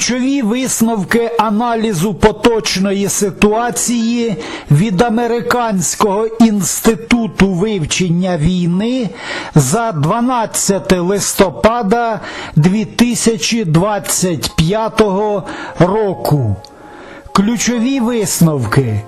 Ключові висновки аналізу поточної ситуації від Американського інституту вивчення війни за 12 листопада 2025 року. Ключові висновки.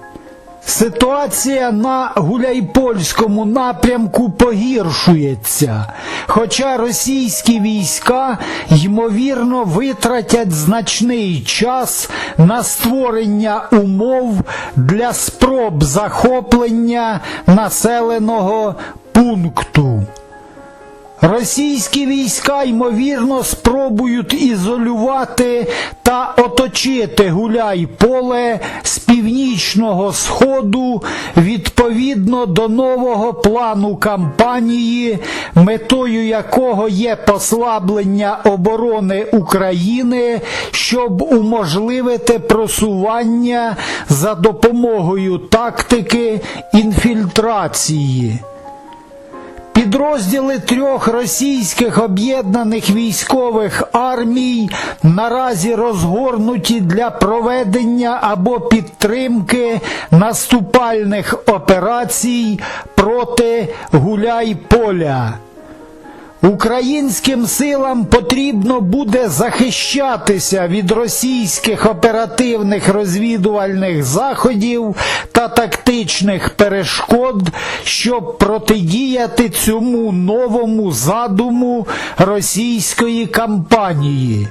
Ситуація на Гуляйпольському напрямку погіршується, хоча російські війська ймовірно витратять значний час на створення умов для спроб захоплення населеного пункту. Російські війська, ймовірно, спробують ізолювати та оточити Гуляй-Поле з північного сходу відповідно до нового плану кампанії, метою якого є послаблення оборони України, щоб уможливити просування за допомогою тактики інфільтрації. Підрозділи трьох російських об'єднаних військових армій наразі розгорнуті для проведення або підтримки наступальних операцій проти Гуляй-Поля. Українським силам потрібно буде захищатися від російських оперативних розвідувальних заходів та тактичних перешкод, щоб протидіяти цьому новому задуму російської кампанії.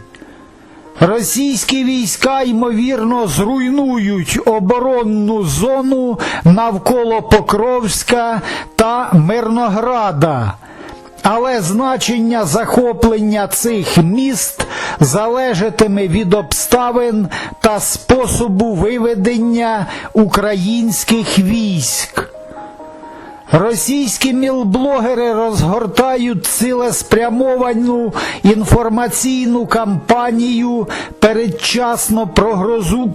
Російські війська, ймовірно, зруйнують оборонну зону навколо Покровська та Мирнограда. Але значення захоплення цих міст залежатиме від обставин та способу виведення українських військ. Російські мілблогери розгортають цілеспрямовану інформаційну кампанію, передчасно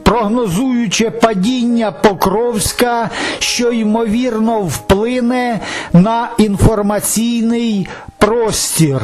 прогнозуючи падіння Покровська, що ймовірно вплине на інформаційний простір.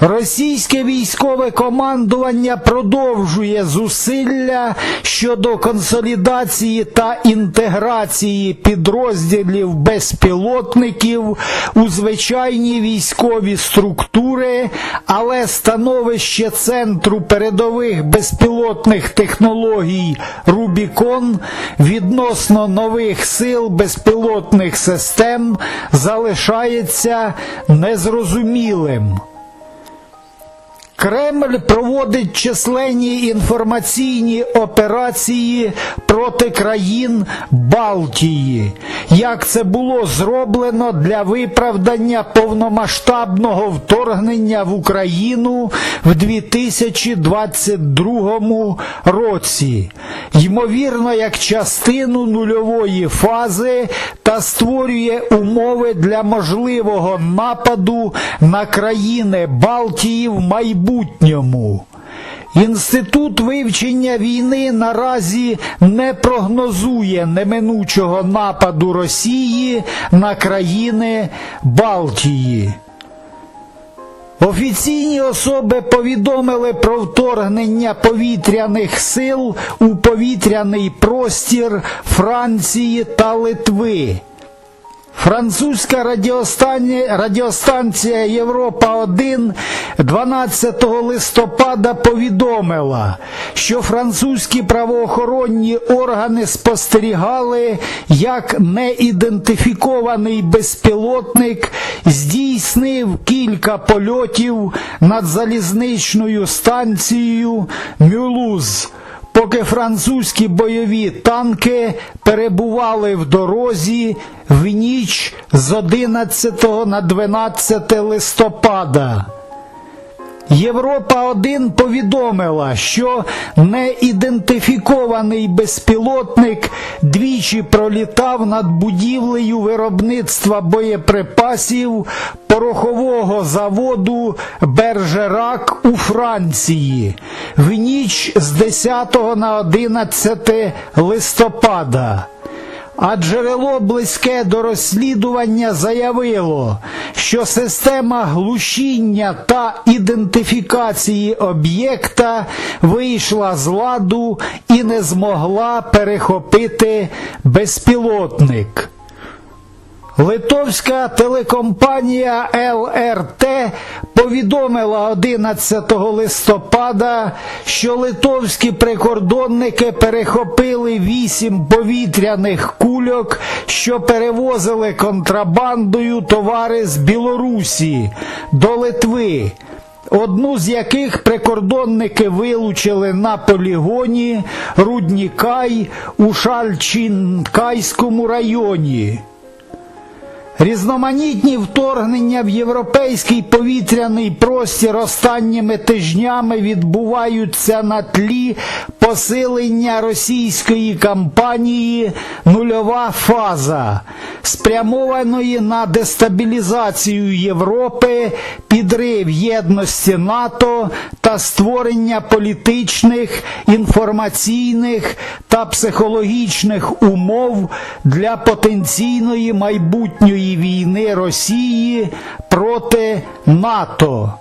Російське військове командування продовжує зусилля щодо консолідації та інтеграції підрозділів безпілотників у звичайні військові структури, але становище Центру передових безпілотних технологій Рубікон відносно нових сил безпілотних систем залишається незрозумілим. Кремль проводить численні інформаційні операції проти країн Балтії, як це було зроблено для виправдання повномасштабного вторгнення в Україну в 2022 році, ймовірно, як частину нульової фази та створює умови для можливого нападу на країни Балтії в майбутньому. Інститут вивчення війни наразі не прогнозує неминучого нападу Росії на країни Балтії. Офіційні особи повідомили про вторгнення повітряних сил у повітряний простір Франції та Литви. Французька радіостанція, радіостанція Європа 1 12 листопада повідомила, що французькі правоохоронні органи спостерігали, як неідентифікований безпілотник здійснив кілька польотів над залізничною станцією Мюлуз поки французькі бойові танки перебували в дорозі в ніч з 11 на 12 листопада. Європа 1 повідомила, що неідентифікований безпілотник двічі пролітав над будівлею виробництва боєприпасів порохового заводу Бержерак у Франції в ніч з 10 на 11 листопада. А джерело близьке до розслідування заявило, що система глушіння та ідентифікації об'єкта вийшла з ладу і не змогла перехопити безпілотник. Литовська телекомпанія ЛРТ повідомила 11 листопада, що литовські прикордонники перехопили вісім повітряних кульок, що перевозили контрабандою товари з Білорусі до Литви. Одну з яких прикордонники вилучили на полігоні Руднікай у Шальчинкайському районі. Різноманітні вторгнення в європейський повітряний простір останніми тижнями відбуваються на тлі посилення російської кампанії Нульова фаза, спрямованої на дестабілізацію Європи, підрив єдності НАТО та створення політичних, інформаційних та психологічних умов для потенційної майбутньої війни Росії проти НАТО.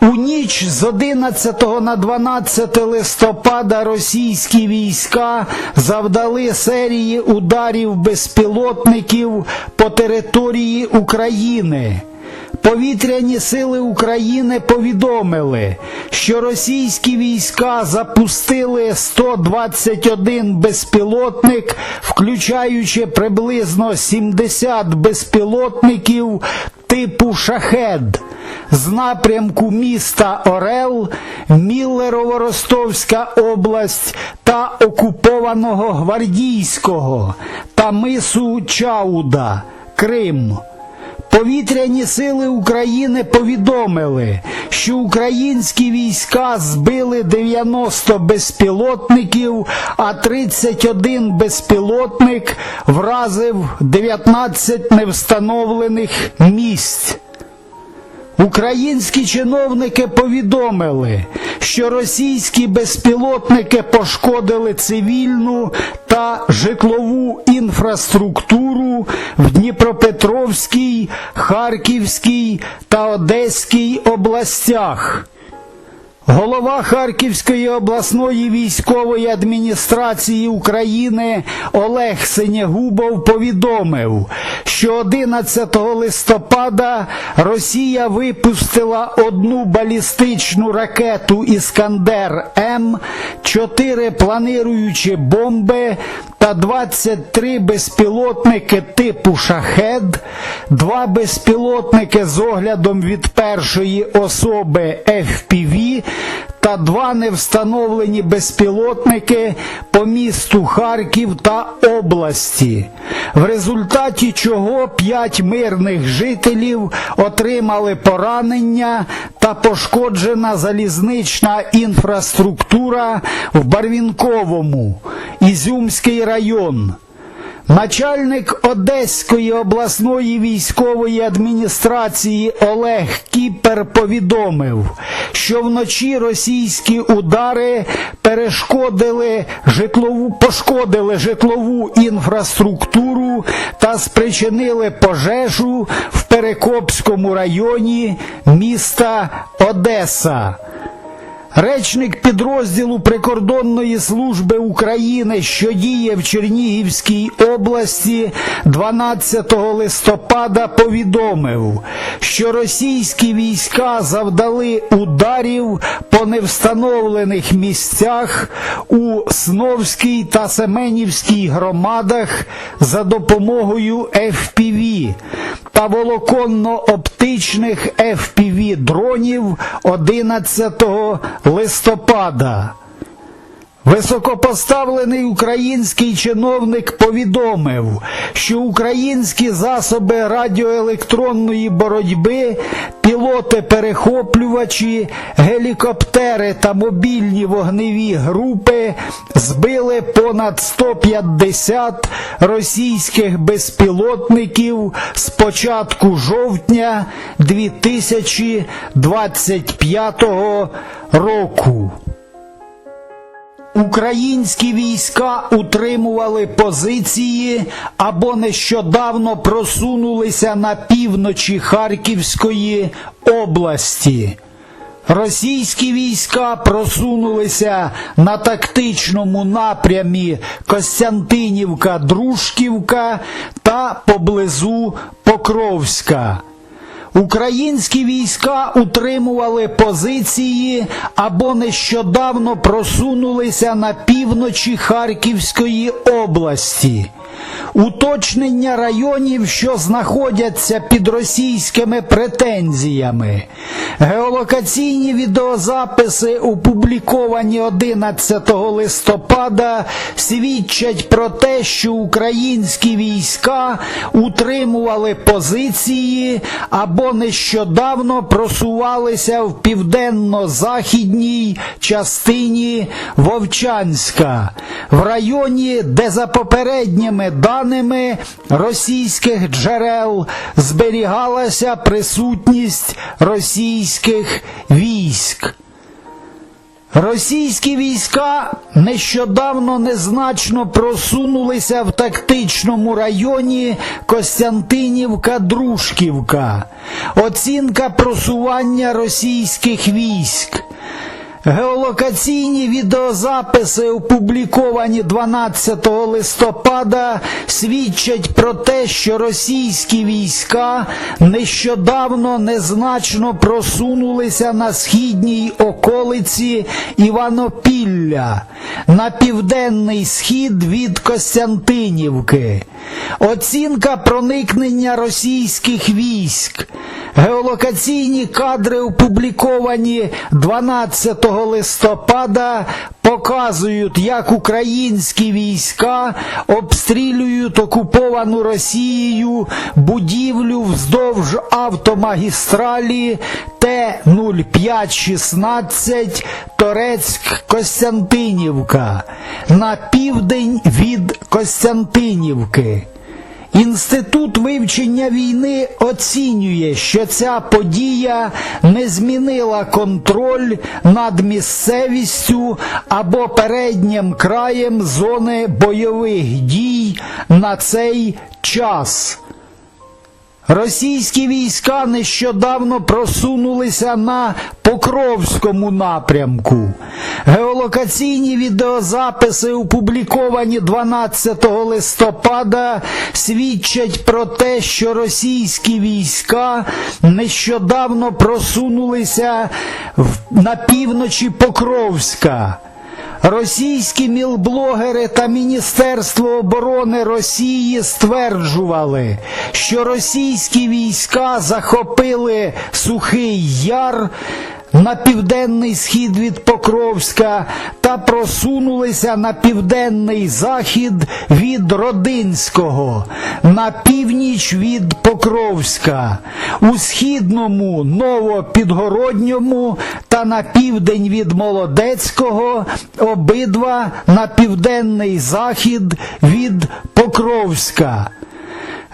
У ніч з 11 на 12 листопада російські війська завдали серії ударів безпілотників по території України. Повітряні сили України повідомили, що російські війська запустили 121 безпілотник, включаючи приблизно 70 безпілотників типу шахед з напрямку міста Орел, Міллерово-Ростовська область та окупованого Гвардійського та мису Чауда, Крим. Повітряні сили України повідомили, що українські війська збили 90 безпілотників, а 31 безпілотник вразив 19 невстановлених місць. Українські чиновники повідомили, що російські безпілотники пошкодили цивільну та житлову інфраструктуру в Дніпропетровській, Харківській та Одеській областях. Голова Харківської обласної військової адміністрації України Олег Синягубов повідомив, що 11 листопада Росія випустила одну балістичну ракету Іскандер М, чотири планируючі бомби та 23 безпілотники типу шахед, два безпілотники з оглядом від першої особи FPV та два невстановлені безпілотники по місту Харків та області, в результаті чого п'ять мирних жителів отримали поранення та пошкоджена залізнична інфраструктура в Барвінковому, Ізюмський район. Начальник Одеської обласної військової адміністрації Олег Кіпер повідомив, що вночі російські удари перешкодили житлову, пошкодили житлову інфраструктуру та спричинили пожежу в Перекопському районі міста Одеса. Речник підрозділу прикордонної служби України, що діє в Чернігівській області, 12 листопада повідомив, що російські війська завдали ударів по невстановлених місцях у Сновській та Семенівській громадах за допомогою FPV та волоконно-оптичних FPV дронів 11 листопада. Високопоставлений український чиновник повідомив, що українські засоби радіоелектронної боротьби, пілоти-перехоплювачі, гелікоптери та мобільні вогневі групи збили понад 150 російських безпілотників з початку жовтня 2025 року. Українські війська утримували позиції або нещодавно просунулися на півночі Харківської області. Російські війська просунулися на тактичному напрямі Костянтинівка-Дружківка та поблизу Покровська. Українські війська утримували позиції або нещодавно просунулися на півночі Харківської області. Уточнення районів, що знаходяться під російськими претензіями. Геолокаційні відеозаписи, опубліковані 11 листопада, свідчать про те, що українські війська утримували позиції або нещодавно просувалися в південно-західній частині Вовчанська, в районі, де за попередніми даними російських джерел зберігалася присутність російських військ. Російські війська нещодавно незначно просунулися в тактичному районі Костянтинівка-Дружківка. Оцінка просування російських військ. Геолокаційні відеозаписи, опубліковані 12 листопада, свідчать про те, що російські війська нещодавно незначно просунулися на східній околиці Іванопілля на південний схід від Костянтинівки. Оцінка проникнення російських військ. Геолокаційні кадри, опубліковані 12 листопада, показують, як українські війська обстрілюють окуповану Росією будівлю вздовж автомагістралі Т-0516 Торецьк-Костянтинівка на південь від Костянтинівки. Інститут вивчення війни оцінює, що ця подія не змінила контроль над місцевістю або переднім краєм зони бойових дій на цей час. Російські війська нещодавно просунулися на Покровському напрямку. Геолокаційні відеозаписи, опубліковані 12 листопада, свідчать про те, що російські війська нещодавно просунулися на півночі Покровська. Російські мілблогери та Міністерство оборони Росії стверджували, що російські війська захопили Сухий Яр на південний схід від Покровська та просунулися на південний захід від Родинського, на північ від Покровська, у східному Новопідгородньому та на південь від Молодецького, обидва на південний захід від Покровська.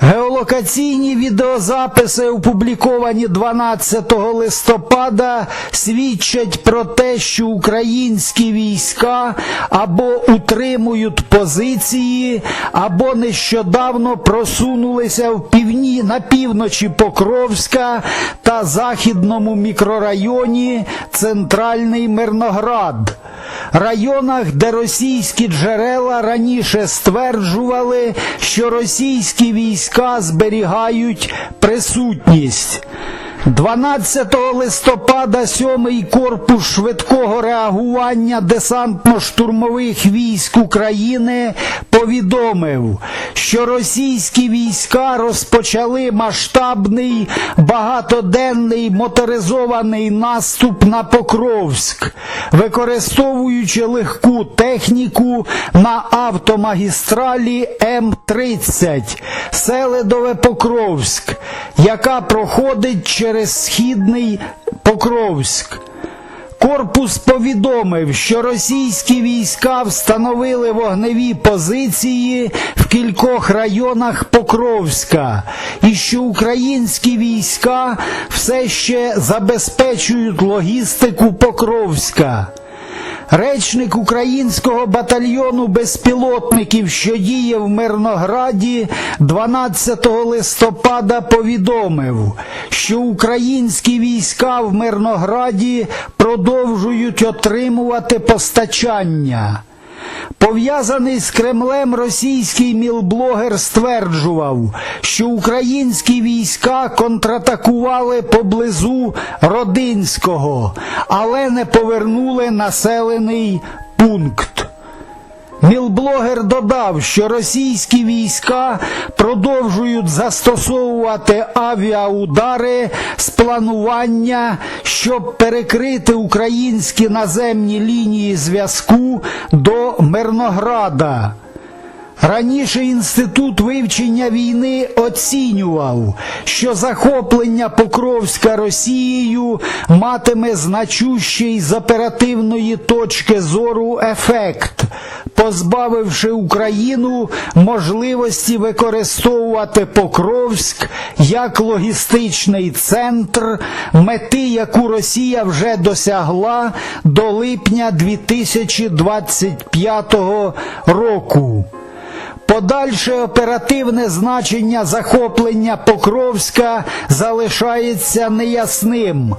Геолокаційні відеозаписи, опубліковані 12 листопада, свідчать про те, що українські війська або утримують позиції, або нещодавно просунулися в півні, на півночі Покровська та західному мікрорайоні Центральний Мирноград. Районах, де російські джерела раніше стверджували, що російські війська зберігають присутність. 12 листопада 7-й корпус швидкого реагування десантно-штурмових військ України повідомив, що російські війська розпочали масштабний багатоденний моторизований наступ на Покровськ, використовуючи легку техніку на автомагістралі М-30 Селедове Покровськ, яка проходить через східний Покровськ. Корпус повідомив, що російські війська встановили вогневі позиції в кількох районах Покровська, і що українські війська все ще забезпечують логістику Покровська. Речник українського батальйону безпілотників, що діє в Мирнограді, 12 листопада повідомив, що українські війська в Мирнограді продовжують отримувати постачання. Пов'язаний з Кремлем російський мілблогер стверджував, що українські війська контратакували поблизу Родинського, але не повернули населений пункт. Мілблогер додав, що російські війська продовжують застосовувати авіаудари з планування, щоб перекрити українські наземні лінії зв'язку до Мирнограда. Раніше інститут вивчення війни оцінював, що захоплення Покровська Росією матиме значущий з оперативної точки зору ефект, позбавивши Україну можливості використовувати Покровськ як логістичний центр, мети, яку Росія вже досягла до липня 2025 року. Подальше оперативне значення захоплення Покровська залишається неясним,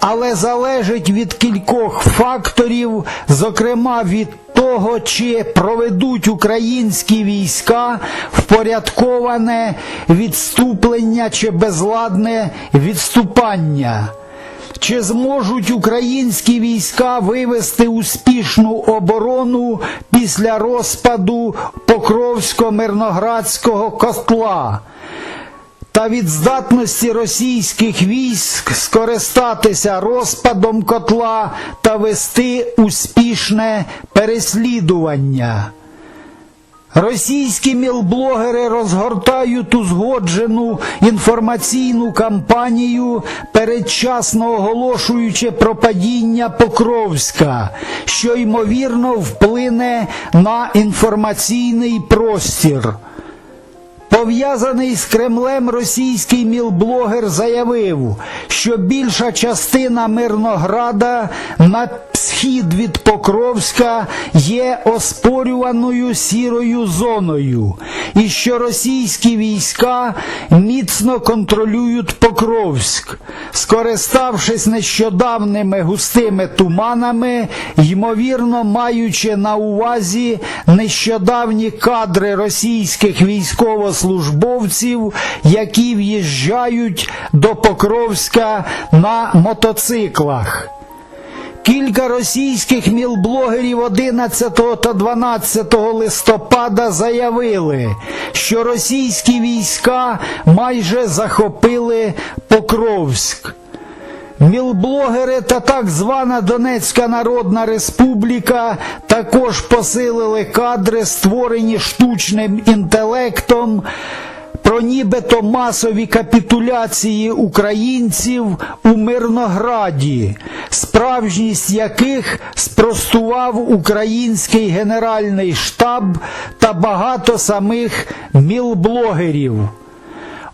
але залежить від кількох факторів, зокрема від того, чи проведуть українські війська впорядковане відступлення чи безладне відступання. Чи зможуть українські війська вивести успішну оборону після розпаду Покровсько-Мирноградського котла? Та від здатності російських військ скористатися розпадом котла та вести успішне переслідування. Російські мілблогери розгортають узгоджену інформаційну кампанію, передчасно оголошуючи про падіння Покровська, що ймовірно вплине на інформаційний простір. Пов'язаний з Кремлем російський мілблогер заявив, що більша частина Мирнограда на схід від Покровська є оспорюваною сірою зоною, і що російські війська міцно контролюють Покровськ, скориставшись нещодавними густими туманами, ймовірно маючи на увазі нещодавні кадри російських військовослужбовців, які в'їжджають до Покровська на мотоциклах. Кілька російських мілблогерів 11 та 12 листопада заявили, що російські війська майже захопили Покровськ. Мілблогери та так звана Донецька Народна Республіка також посилили кадри, створені штучним інтелектом, про нібито масові капітуляції українців у Мирнограді, справжність яких спростував український генеральний штаб та багато самих мілблогерів.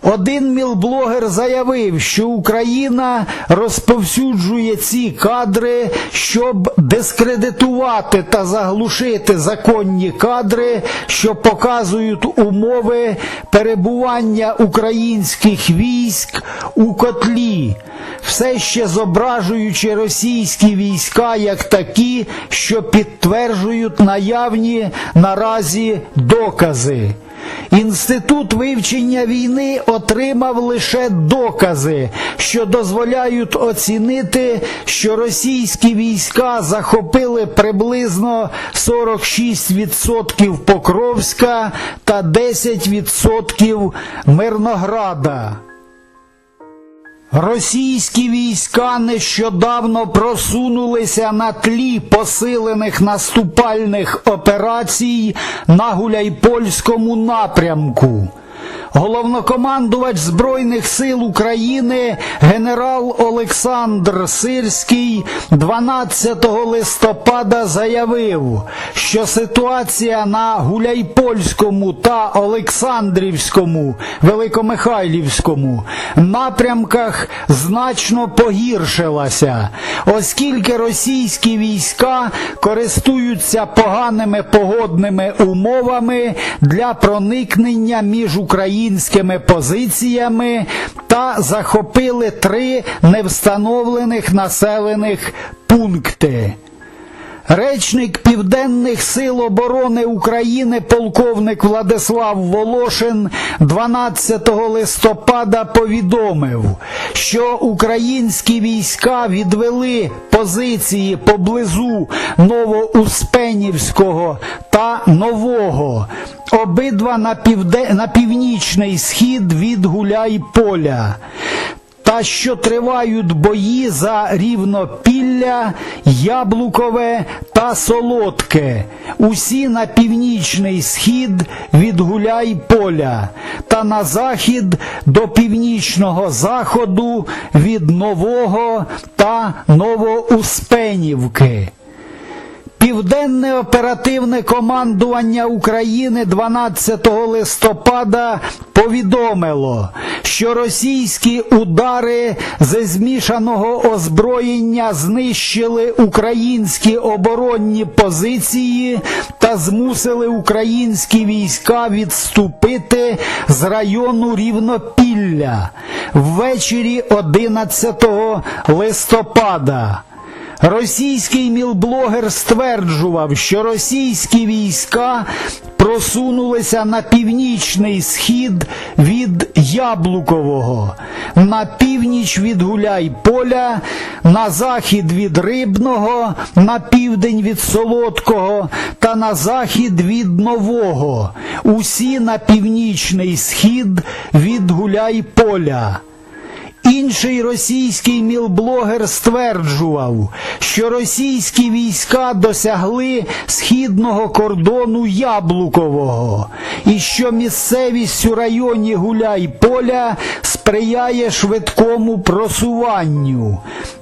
Один мілблогер заявив, що Україна розповсюджує ці кадри, щоб дискредитувати та заглушити законні кадри, що показують умови перебування українських військ у котлі, все ще зображуючи російські війська як такі, що підтверджують наявні наразі докази. Інститут вивчення війни отримав лише докази, що дозволяють оцінити, що російські війська захопили приблизно 46% Покровська та 10% Мирнограда. Російські війська нещодавно просунулися на тлі посилених наступальних операцій на Гуляйпольському напрямку. Головнокомандувач Збройних сил України генерал Олександр Сирський 12 листопада заявив, що ситуація на Гуляйпольському та Олександрівському Великомихайлівському напрямках значно погіршилася, оскільки російські війська користуються поганими погодними умовами для проникнення між українськими позиціями та захопили три невстановлених населених пункти. Речник Південних сил оборони України полковник Владислав Волошин 12 листопада повідомив, що українські війська відвели позиції поблизу Новоуспенівського та Нового, обидва на, півде... на північний схід від Гуляйполя та що тривають бої за рівнопілля, Яблукове та Солодке, усі на північний схід від Гуляйполя та на захід до північного заходу від Нового та Новоуспенівки. Південне оперативне командування України 12 листопада повідомило, що російські удари зі змішаного озброєння знищили українські оборонні позиції та змусили українські війська відступити з району Рівнопілля ввечері 11 листопада. Російський мілблогер стверджував, що російські війська просунулися на північний схід від Яблукового, на північ від Гуляйполя, на захід від Рибного, на південь від Солодкого та на захід від Нового, усі на північний схід від Гуляйполя. Інший російський мілблогер стверджував, що російські війська досягли східного кордону Яблукового, і що місцевість у районі Гуляй-Поля сприяє швидкому просуванню.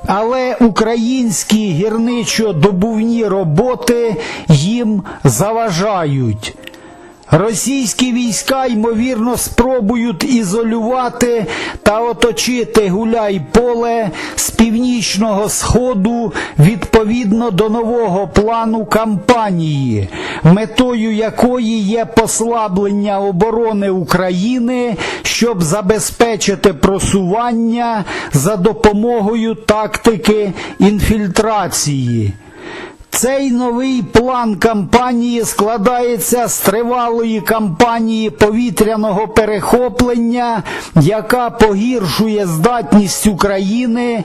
Але українські гірничо-добувні роботи їм заважають. Російські війська, ймовірно, спробують ізолювати та оточити Гуляй-Поле з північного сходу відповідно до нового плану кампанії, метою якої є послаблення оборони України, щоб забезпечити просування за допомогою тактики інфільтрації. Цей новий план кампанії складається з тривалої кампанії повітряного перехоплення, яка погіршує здатність України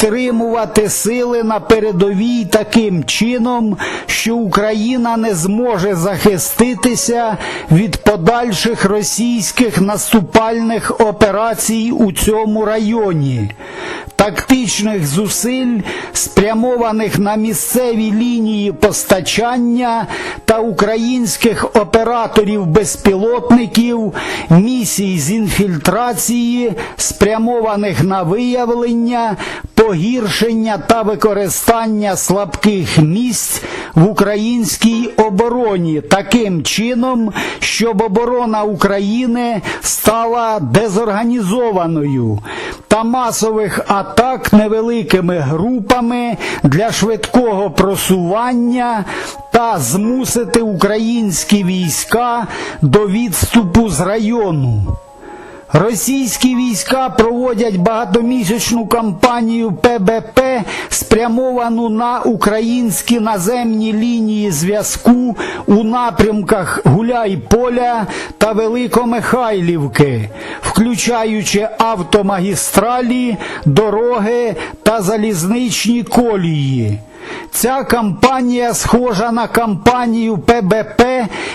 підтримувати сили на передовій таким чином, що Україна не зможе захиститися від подальших російських наступальних операцій у цьому районі. Тактичних зусиль, спрямованих на місцеві лінії постачання та українських операторів-безпілотників, місій з інфільтрації, спрямованих на виявлення, погіршення та використання слабких місць в українській обороні таким чином, щоб оборона України стала дезорганізованою та масових атак невеликими групами для швидкого просування та змусити українські війська до відступу з району. Російські війська проводять багатомісячну кампанію ПБП, спрямовану на українські наземні лінії зв'язку у напрямках Гуляй-Поля та Великомихайлівки, включаючи автомагістралі, дороги та залізничні колії. Ця кампанія схожа на кампанію ПБП,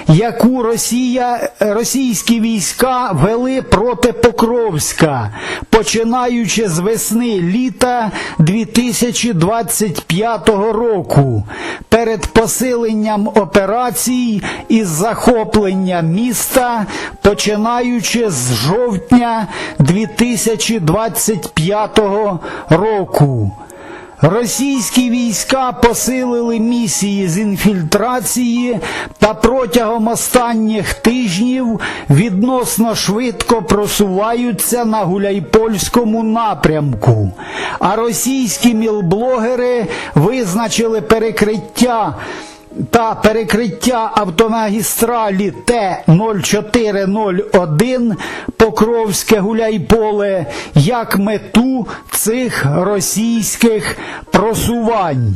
яку Росія, російські війська вели проти Покровська, починаючи з весни літа 2025 року, перед посиленням операцій із захоплення міста, починаючи з жовтня 2025 року. Російські війська посилили місії з інфільтрації та протягом останніх тижнів відносно швидко просуваються на Гуляйпольському напрямку. А російські мілблогери визначили перекриття та перекриття автомагістралі Т-0401 Покровське Гуляйполе як мету цих російських просувань.